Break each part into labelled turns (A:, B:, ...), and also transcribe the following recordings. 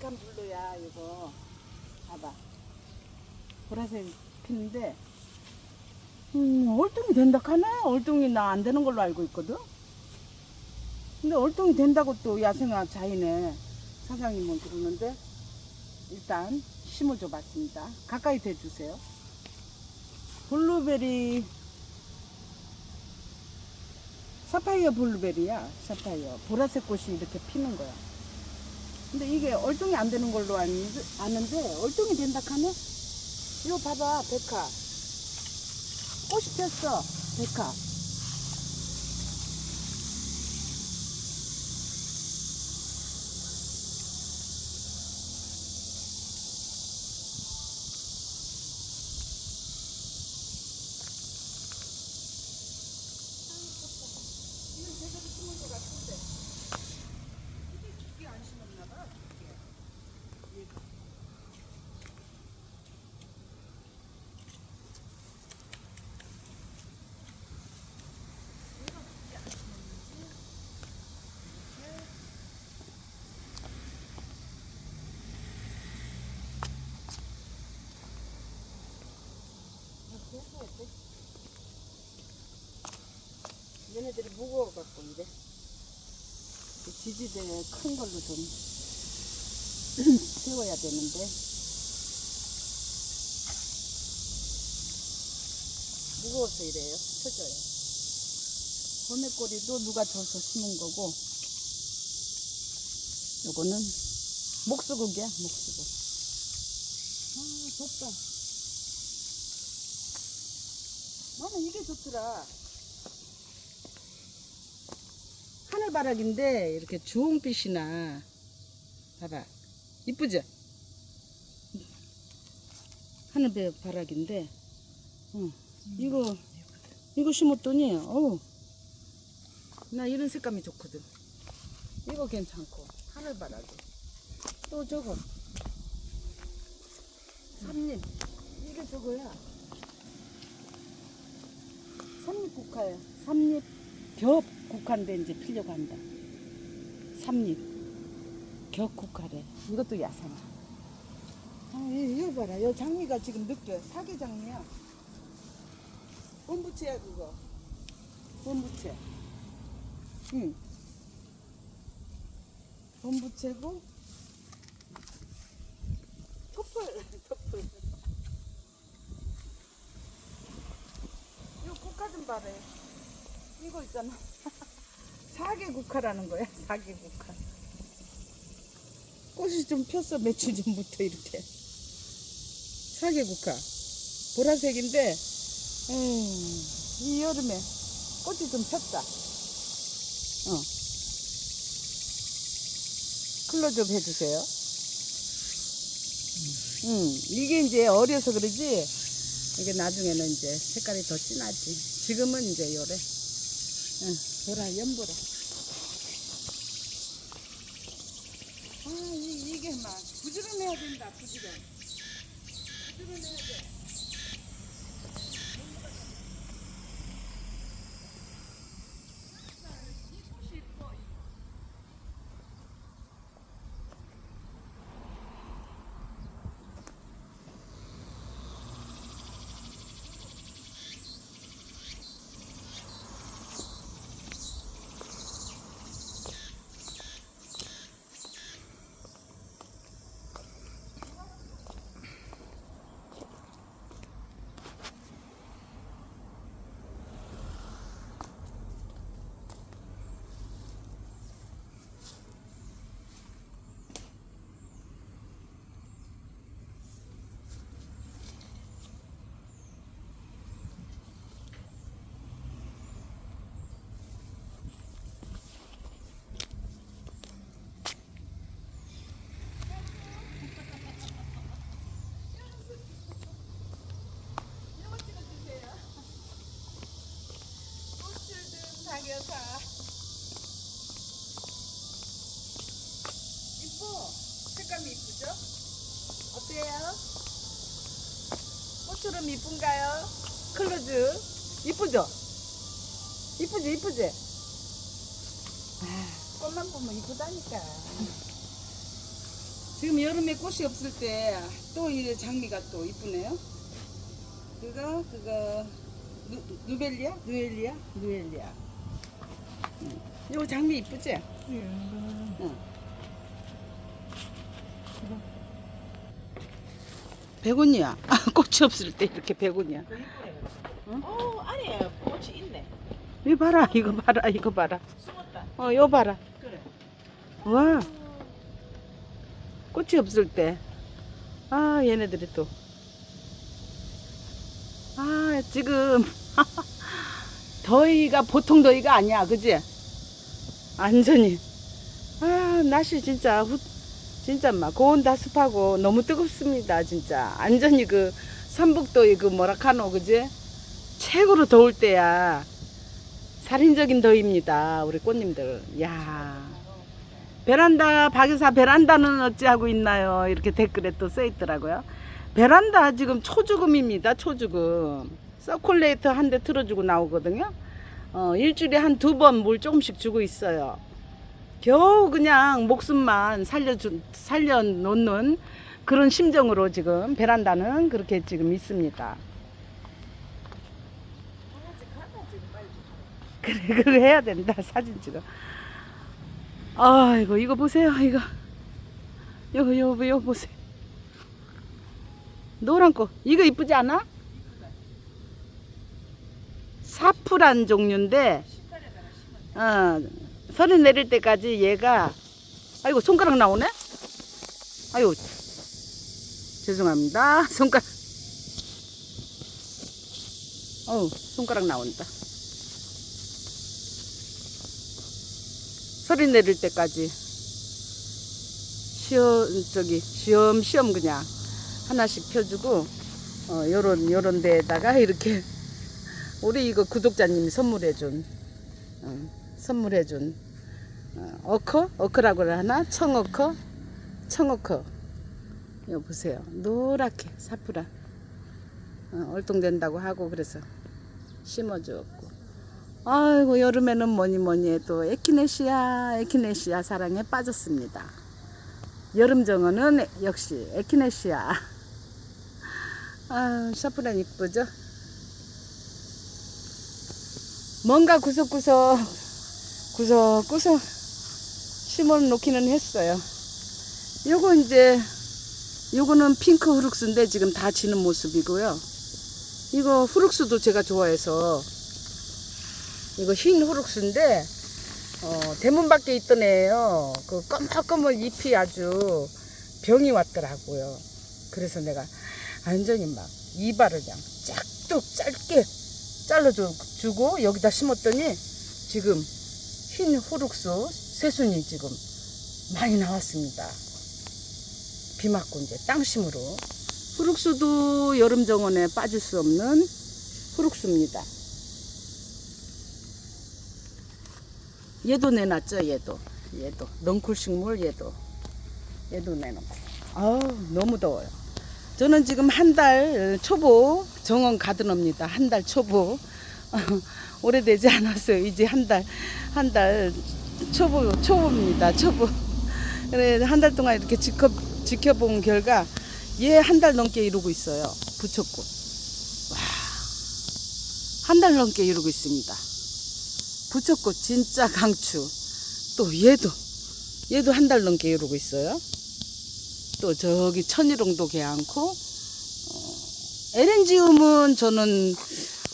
A: 아메리칸 블루야 이거 봐봐 보라색 피는데 음 얼뚱이 된다 카네? 얼뚱이 나 안 되는 걸로 알고 있거든? 근데 얼뚱이 된다고 또 야생화 자이네. 사장님은 그러는데 일단 심어줘 봤습니다. 가까이 대주세요. 블루베리. 사파이어 블루베리야. 사파이어. 보라색 꽃이 이렇게 피는 거야 근데 이게 얼뚱이 안 되는 걸로 아는데, 얼뚱이 된다 카네? 이거 봐봐 백화. 꽃이 폈어 백화 얘네들이 무거워갖고 이래 그 지지대 큰 걸로 좀 세워야 되는데. 무거워서 이래요. 쳐져요. 보내꼬리도 누가 줘서 심은 거고. 요거는 목수국이야 목수국. 아 덥다. 나는 이게 좋더라 하늘바닥인데 이렇게 주홍빛이나 봐봐. 이쁘죠? 하늘바닥인데. 어, 이거 이거 심었더니 어우. 나 이런 색감이 좋거든. 이거 괜찮고. 하늘바닥에 또 저거. 삼립 이게 저거야. 삼립 국화야. 삼립 겹 국화인데 이제 피려고 한다. 삼립 겹 국화래. 이것도 야생. 아, 이- 이거 봐라. 이 장미가 지금 느껴. 사계 장미야. 원부채야 그거. 원부채. 응. 원부채고 토플 토플. 이거 국화 좀 봐라. 이거 있잖아. 사계 국화라는 거야. 사계 국화. 꽃이 좀 폈어. 며칠 전부터 이렇게. 사계 국화. 보라색인데, 음, 이 여름에 꽃이 좀 폈다. 어. 클로즈업 해주세요. 음, 이게 이제 어려서 그러지, 이게 나중에는 이제 색깔이 더 진하지. 지금은 이제 요래. 응, 보라, 연보라. 아, 이, 이게 막 부지런해야 된다, 부지런. 부지런해야 돼. 사겨사. 이뻐. 색감이 이쁘죠? 어때요? 꽃처럼 이쁜가요? 클로즈. 이쁘죠? 이쁘지, 이쁘지? 아,
B: 꽃만 보면 이쁘다니까.
A: 지금 여름에 꽃이 없을 때 또 이 장미가 또 이쁘네요. 그거 그거 누, 누벨리아? 누엘리아? 누엘리아. 응. 요 장미 이쁘지? 응. 백원이야. 아, 꽃이 없을 때 이렇게 백원이야. 응?
B: 어 안에 꽃이 있네.
A: 이거 봐라, 이거 봐라, 이거 봐라.
B: 숨었다.
A: 어, 요 봐라.
B: 그래.
A: 와, 꽃이 없을 때. 아, 얘네들이 또. 아, 지금. 더위가 보통 더위가 아니야, 그지? 완전히. 아, 날씨 진짜, 후, 진짜 막, 고온 다 습하고 너무 뜨겁습니다, 진짜. 완전히 그, 삼북더위 그 뭐라카노, 그지? 최고로 더울 때야. 살인적인 더위입니다, 우리 꽃님들. 야 베란다 박여사 베란다는 어찌하고 있나요? 이렇게 댓글에 또 써 있더라고요. 베란다 지금 초죽음입니다. 초죽음. 서큘레이터 한 대 틀어주고 나오거든요. 어, 일주일에 한 두 번 물 조금씩 주고 있어요. 겨우 그냥 목숨만 살려주, 살려놓는 그런 심정으로 지금 베란다는 그렇게 지금 있습니다. 그래, 그거 해야 된다. 사진 찍어. 아이고, 이거 보세요. 이거. 요거, 요거, 요거 보세요. 노란 꽃. 이거 이쁘지 않아? 사프란 종류인데. 어, 설이 내릴 때까지 얘가, 아이고, 손가락 나오네? 아유, 죄송합니다. 손가락. 어우, 손가락 나온다. 설이 내릴 때까지 시험, 저기, 시험 시험 그냥 하나씩 펴주고, 어, 요런, 요런 데에다가 이렇게, 우리 이거 구독자님이 선물해준, 어, 선물해준, 어, 어커? 어커라고 하나? 청어커? 청어커. 이거 보세요. 노랗게 사프라. 어, 얼통된다고 하고 그래서 심어주었고. 아이고 여름에는 뭐니 뭐니 해도 에키네시아 에키네시아 사랑에 빠졌습니다. 여름 정원은 역시 에키네시아. 아 샤프란 이쁘죠? 뭔가 구석구석 구석구석 심어 놓기는 했어요. 요거 이제 요거는 핑크 후룩스인데 지금 다 지는 모습이고요. 이거 후룩스도 제가 좋아해서 이거 흰 후룩스인데 어, 대문 밖에 있던 애예요. 그 검은검은 잎이 아주 병이 왔더라고요. 그래서 내가 완전히 막 이발을 그냥 짝뚝 짧게 잘라주고 여기다 심었더니 지금 흰 후룩스 새순이 지금 많이 나왔습니다. 비 맞고 이제 땅심으로 후룩스도 여름 정원에 빠질 수 없는 후룩스입니다. 얘도 내놨죠, 얘도. 얘도. 넝쿨 식물 얘도. 얘도 내놓고. 아우, 너무 더워요. 저는 지금 한 달 초보 정원 가드너입니다. 한 달 초보. 오래되지 않았어요. 이제 한 달, 한 달 초보, 초보입니다. 초보. 그래, 한 달 동안 이렇게 지켜, 지켜본 결과 얘 한 달 넘게 이루고 있어요. 부쳤고. 와. 한 달 넘게 이루고 있습니다. 부처꽃 진짜 강추. 또 얘도 얘도 한 달 넘게 이루고 있어요. 또 저기 천일홍도 개않고 어, 에렌지움은 저는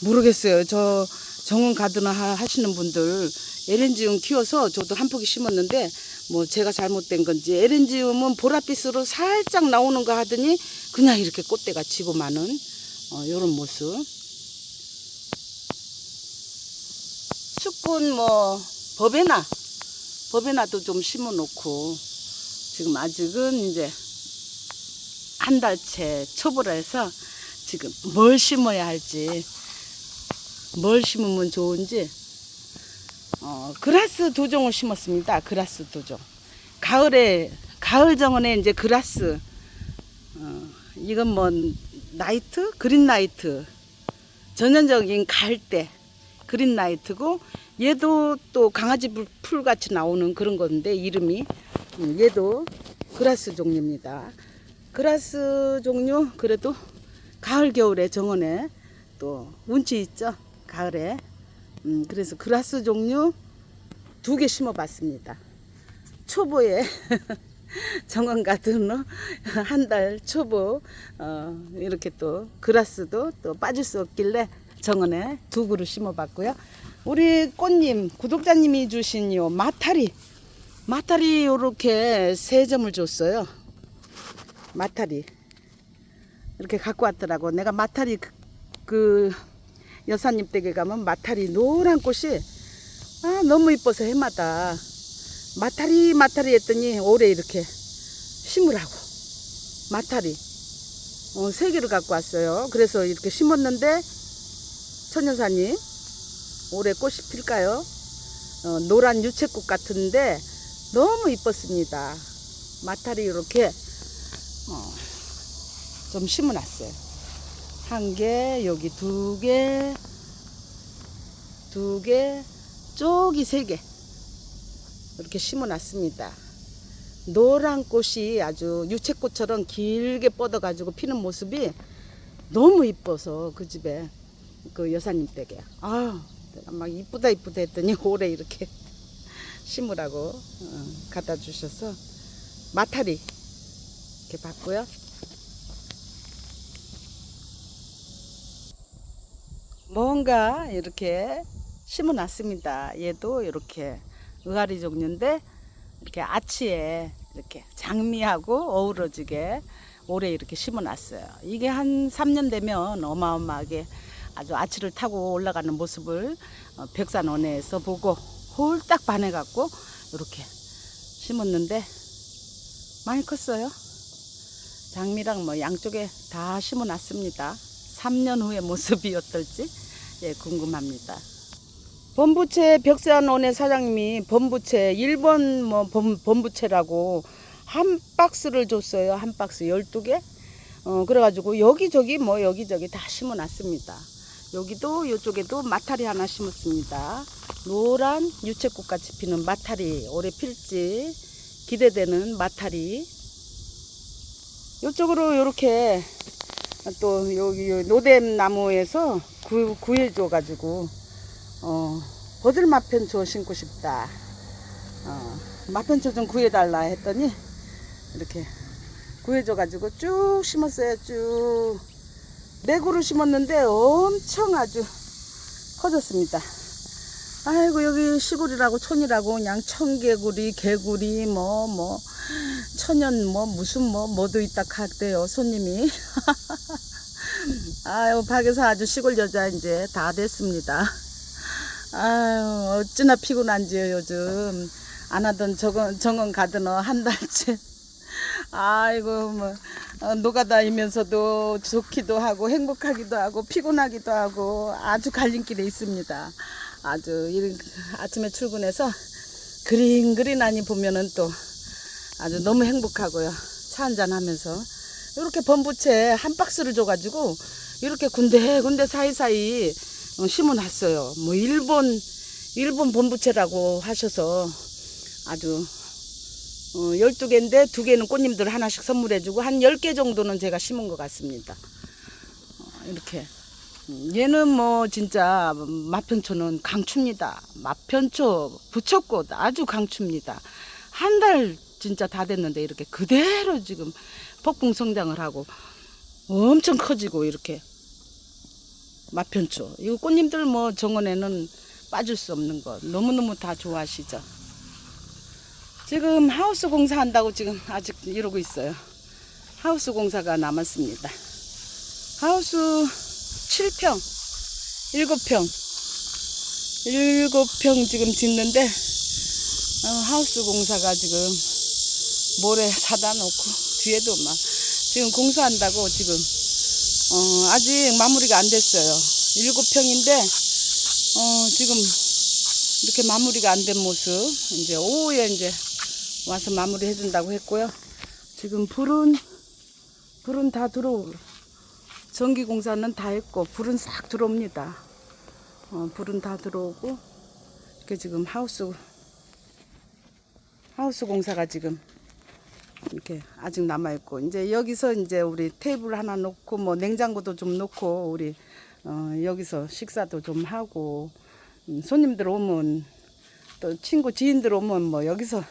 A: 모르겠어요. 저 정원 가드나 하- 하시는 분들 에렌지움 키워서 저도 한 포기 심었는데 뭐 제가 잘못된 건지 에렌지움은 보랏빛으로 살짝 나오는 거 하더니 그냥 이렇게 꽃대가 지고 마는 어, 이런 모습. 쑥은 뭐 법에나 법에나도 좀 심어 놓고 지금 아직은 이제 한 달째 초보라 해서 지금 뭘 심어야 할지 뭘 심으면 좋은지 어, 그라스 도종을 심었습니다. 그라스 도종. 가을에 가을 정원에 이제 그라스 어, 이건 뭐 나이트 그린 나이트 전형적인 갈대 그린 나이트고 얘도 또 강아지 풀- 풀 같이 나오는 그런 건데 이름이 음, 얘도 그라스 종류입니다. 그라스 종류 그래도 가을 겨울에 정원에 또 운치 있죠 가을에 음, 그래서 그라스 종류 두 개 심어 봤습니다. 초보에 정원 가든으로 한달 초보 어, 이렇게 또 그라스도 또 빠질 수 없길래 정원에 두 그루 심어 봤고요. 우리 꽃님 구독자님이 주신 요 마타리 마타리 요렇게 세 점을 줬어요. 마타리 이렇게 갖고 왔더라고. 내가 마타리 그, 그 여사님 댁에 가면 마타리 노란 꽃이 아 너무 이뻐서 해마다 마타리 마타리 했더니 올해 이렇게 심으라고 마타리 어, 세 개를 갖고 왔어요. 그래서 이렇게 심었는데 천여사님 올해 꽃이 필까요? 어, 노란 유채꽃 같은데 너무 이뻤습니다. 마타리 이렇게 어, 좀 심어놨어요. 한 개, 여기 두 개, 두 개, 쪽이 세 개. 이렇게 심어놨습니다. 노란 꽃이 아주 유채꽃처럼 길게 뻗어가지고 피는 모습이 너무 이뻐서 그 집에 그 여사님 댁에 아 내가 막 이쁘다 이쁘다 했더니 올해 이렇게 심으라고 어, 갖다 주셔서 마타리 이렇게 봤고요. 뭔가 이렇게 심어 놨습니다. 얘도 이렇게 의아리 종류인데 이렇게 아치에 이렇게 장미하고 어우러지게 올해 이렇게 심어 놨어요. 이게 한 3년 되면 어마어마하게 아주 아치를 타고 올라가는 모습을 어, 백산 원에서 보고 홀딱 반해 갖고 이렇게 심었는데 많이 컸어요. 장미랑 뭐 양쪽에 다 심어 놨습니다. 3년 후의 모습이 어떨지 예, 궁금합니다. 범부채 벽산원의 사장님이 범부채 1번 뭐 범, 범부채라고 한 박스를 줬어요. 한 박스 12개. 어, 그래가지고 여기저기 뭐 여기저기 다 심어놨습니다. 여기도 이쪽에도 마타리 하나 심었습니다. 노란 유채꽃 같이 피는 마타리 올해 필지 기대되는 마타리. 이쪽으로 이렇게 또 여기 요 노뎀 나무에서 구, 구해줘가지고 어, 버들 마편초 심고 싶다. 어, 마편초 좀 구해달라 했더니 이렇게 구해줘가지고 쭉 심었어요. 쭉. 네 그루 심었는데 엄청 아주 커졌습니다. 아이고 여기 시골이라고 촌이라고 그냥 청개구리, 개구리 뭐뭐 천연 뭐 무슨 뭐 뭐도 있다 카대요 손님이. 아유 밖에서 아주 시골 여자 이제 다 됐습니다. 아유 어찌나 피곤한지요 요즘 안 하던 정원, 정원 가더너 한 달째. 아이고 뭐 어, 노가다니면서도 좋기도 하고 행복하기도 하고 피곤하기도 하고 아주 갈림길에 있습니다. 아주 일, 아침에 출근해서 그린 그린하니 보면은 또 아주 너무 행복하고요. 차 한잔 하면서 이렇게 범부채 한 박스를 줘가지고 이렇게 군데 군데 사이사이 어, 심어놨어요. 뭐 일본 일본 범부채라고 하셔서 아주 어, 12개인데 두 개는 꽃님들 하나씩 선물해주고 한 10개 정도는 제가 심은 것 같습니다. 어, 이렇게. 음, 얘는 뭐 진짜 마편초는 강추입니다. 마편초, 부처꽃 아주 강추입니다. 한 달 진짜 다 됐는데 이렇게 그대로 지금 폭풍 성장을 하고 엄청 커지고 이렇게 마편초. 이거 꽃님들 뭐 정원에는 빠질 수 없는 것 너무너무 다 좋아하시죠. 지금 하우스 공사한다고 지금 아직 이러고 있어요. 하우스 공사가 남았습니다. 하우스 7평, 7평, 7평 지금 짓는데, 어, 하우스 공사가 지금 모래 사다 놓고, 뒤에도 막, 지금 공사한다고 지금, 어, 아직 마무리가 안 됐어요. 7평인데, 어, 지금 이렇게 마무리가 안 된 모습, 이제 오후에 이제 와서 마무리 해준다고 했고요. 지금 불은 불은 다 들어오. 전기 공사는 다 했고 불은 싹 들어옵니다. 어, 불은 다 들어오고 그 지금 하우스 하우스 공사가 지금 이렇게 아직 남아 있고 이제 여기서 이제 우리 테이블 하나 놓고 뭐 냉장고도 좀 놓고 우리 어 여기서 식사도 좀 하고 음, 손님들 오면 또 친구 지인들 오면 뭐 여기서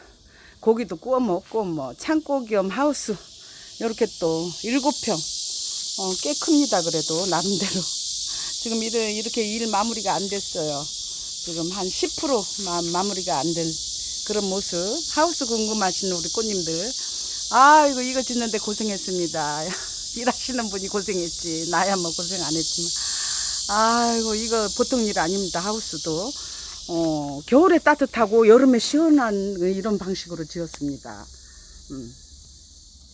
A: 고기도 구워 먹고 뭐 창고 겸 하우스 이렇게 또 일곱 평. 어, 꽤 큽니다 그래도 나름대로. 지금 이래, 이렇게 일 마무리가 안 됐어요. 지금 한 10% 마, 마무리가 안 된 그런 모습. 하우스 궁금하신 우리 꽃님들 아이고 이거 짓는데 고생했습니다. 일하시는 분이 고생했지. 나야 뭐 고생 안 했지만. 아이고 이거 보통 일 아닙니다 하우스도. 어, 겨울에 따뜻하고 여름에 시원한 이런 방식으로 지었습니다. 음.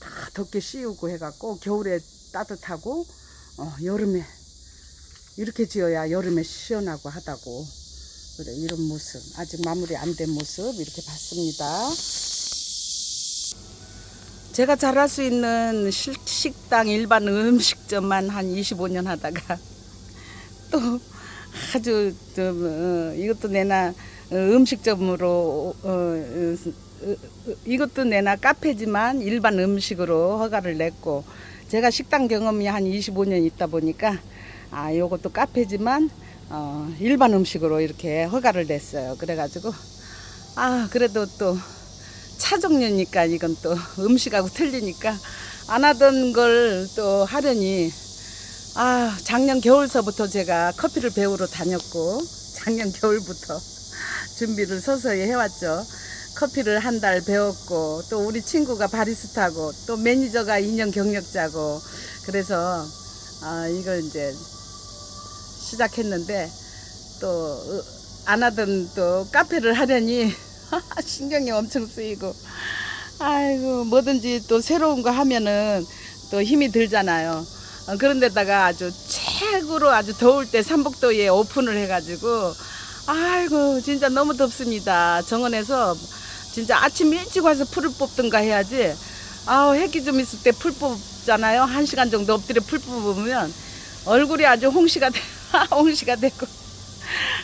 A: 다 덮개 씌우고 해갖고 겨울에 따뜻하고 어, 여름에 이렇게 지어야 여름에 시원하고 하다고. 그래 이런 모습. 아직 마무리 안 된 모습 이렇게 봤습니다. 제가 잘할 수 있는 식- 식당 일반 음식점만 한 25년 하다가 또 아주 좀 어, 이것도 내나 어, 음식점으로 어, 어, 이것도 내나 카페지만 일반 음식으로 허가를 냈고 제가 식당 경험이 한 25년 있다 보니까 아 요것도 카페지만 어, 일반 음식으로 이렇게 허가를 냈어요. 그래가지고 아 그래도 또 차종류니까 이건 또 음식하고 틀리니까 안 하던 걸 또 하려니 아 작년 겨울서부터 제가 커피를 배우러 다녔고 작년 겨울부터 준비를 서서히 해왔죠. 커피를 한 달 배웠고 또 우리 친구가 바리스타고 또 매니저가 2년 경력자고 그래서 아 이걸 이제 시작했는데 또 안 하던 또 카페를 하려니 신경이 엄청 쓰이고 아이고 뭐든지 또 새로운 거 하면은 또 힘이 들잖아요. 어, 그런데다가 아주 최고로 아주 더울 때 삼복도에 오픈을 해가지고 아이고 진짜 너무 덥습니다. 정원에서 진짜 아침 일찍 와서 풀을 뽑든가 해야지. 아우 햇기 좀 있을 때 풀 뽑잖아요. 한 시간 정도 엎드려 풀 뽑으면 얼굴이 아주 홍시가 돼, 홍시가 되고.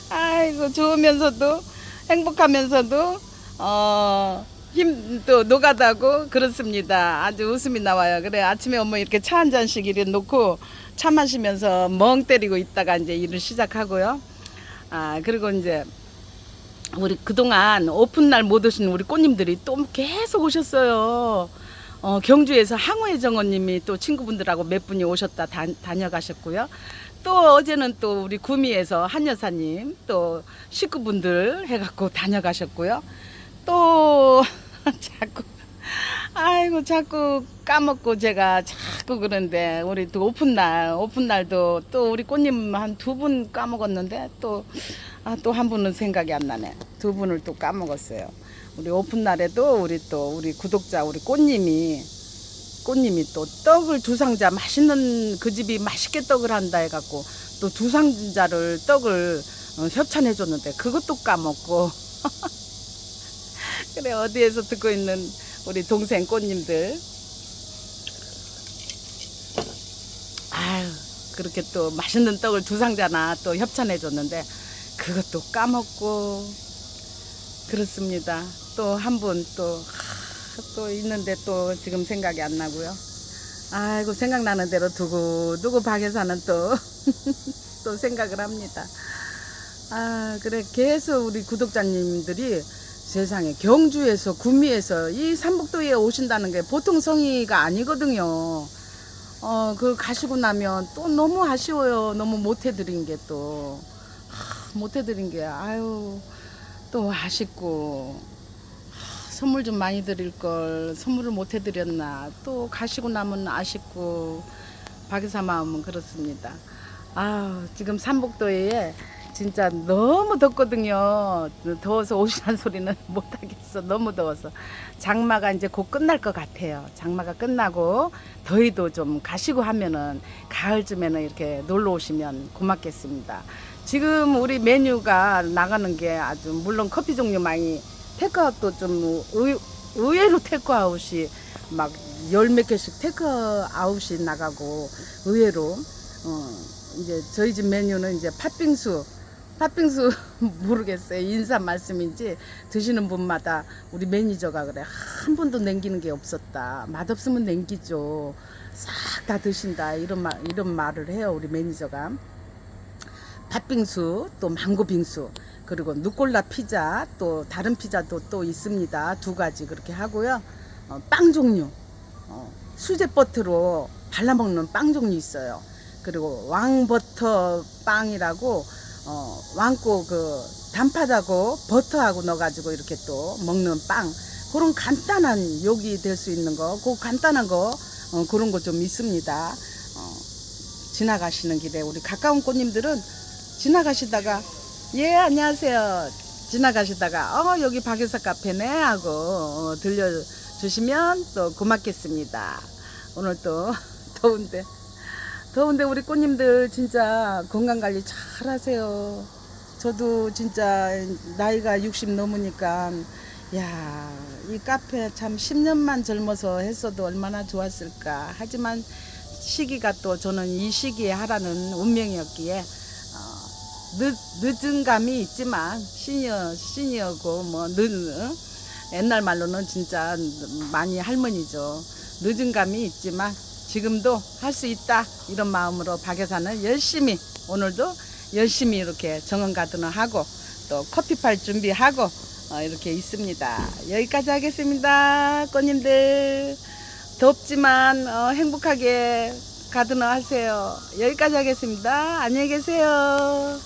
A: 아이고 좋으면서도 행복하면서도 어. 힘도 노가다고 그렇습니다. 아주 웃음이 나와요. 그래 아침에 엄마 이렇게 차 한 잔씩 이렇게 놓고 차 마시면서 멍 때리고 있다가 이제 일을 시작하고요. 아 그리고 이제 우리 그동안 오픈 날 못 오신 우리 꽃님들이 또 계속 오셨어요. 어, 경주에서 항우의 정원님이 또 친구분들하고 몇 분이 오셨다 다, 다녀가셨고요. 또 어제는 또 우리 구미에서 한 여사님 또 식구분들 해갖고 다녀가셨고요. 또 자꾸 아이고 자꾸 까먹고 제가 자꾸 그런데 우리 또 오픈 날 오픈 날도 또 우리 꽃님 한 두 분 까먹었는데 또 아, 또 한 분은 생각이 안 나네. 두 분을 또 까먹었어요. 우리 오픈 날에도 우리 또 우리 구독자 우리 꽃님이 꽃님이 또 떡을 두 상자 맛있는 그 집이 맛있게 떡을 한다 해갖고 또 두 상자를 떡을 어, 협찬해 줬는데 그것도 까먹고. 그래 어디에서 듣고 있는 우리 동생 꽃님들. 아유 그렇게 또 맛있는 떡을 두 상자나 또 협찬해 줬는데 그것도 까먹고. 그렇습니다. 또 한 분또 또 있는데 또 지금 생각이 안 나고요. 아이고 생각나는 대로 두고 누구 박에서는 또 또 생각을 합니다. 아 그래 계속 우리 구독자님들이 세상에 경주에서 구미에서 이 삼북도에 오신다는 게 보통 성의가 아니거든요. 어 그 가시고 나면 또 너무 아쉬워요. 너무 못 해드린 게 또. 못 해드린 게 아유 또 아쉽고 하, 선물 좀 많이 드릴 걸 선물을 못 해드렸나 또 가시고 나면 아쉽고 박이사 마음은 그렇습니다. 아 지금 삼복도에 진짜 너무 덥거든요. 더워서 오시란 소리는 못 하겠어. 너무 더워서 장마가 이제 곧 끝날 것 같아요. 장마가 끝나고 더위도 좀 가시고 하면은 가을쯤에는 이렇게 놀러 오시면 고맙겠습니다. 지금 우리 메뉴가 나가는 게 아주 물론 커피 종류 많이 테크아웃도 좀 의, 의외로 테크아웃이 막 열 몇 개씩 테크아웃이 나가고 의외로 어 이제 저희 집 메뉴는 이제 팥빙수 팥빙수 모르겠어요. 인사 말씀인지 드시는 분마다 우리 매니저가 그래 한 번도 남기는 게 없었다. 맛없으면 남기죠. 싹 다 드신다 이런 말 이런 말을 해요 우리 매니저가. 팥빙수 또 망고빙수 그리고 누꼴라 피자 또 다른 피자도 또 있습니다. 두 가지 그렇게 하고요. 어, 빵 종류. 어, 수제 버터로 발라 먹는 빵 종류 있어요. 그리고 왕버터 빵이라고 어, 왕고 그 단팥하고 버터하고 넣어가지고 이렇게 또 먹는 빵. 그런 간단한 욕이 될수 있는 거 그 간단한 거 어, 그런 거 좀 있습니다. 어, 지나가시는 길에 우리 가까운 꽃님들은 지나가시다가 예 안녕하세요. 지나가시다가 어 여기 박유사 카페네 하고 어, 들려주시면 또 고맙겠습니다. 오늘 또 더운데. 더운데 우리 꽃님들 진짜 건강 관리 잘 하세요. 저도 진짜 나이가 60 넘으니까 야 이 카페 참 10년만 젊어서 했어도 얼마나 좋았을까. 하지만 시기가 또 저는 이 시기에 하라는 운명이었기에 어, 늦, 늦은 감이 있지만 시니어 시니어고 뭐 늦은 옛날 말로는 진짜 많이 할머니죠. 늦은 감이 있지만 지금도 할 수 있다 이런 마음으로 박여사는 열심히 오늘도 열심히 이렇게 정원 가드너 하고 또 커피 팔 준비하고 어, 이렇게 있습니다. 여기까지 하겠습니다 꽃님들. 덥지만 어, 행복하게 가드너 하세요. 여기까지 하겠습니다. 안녕히 계세요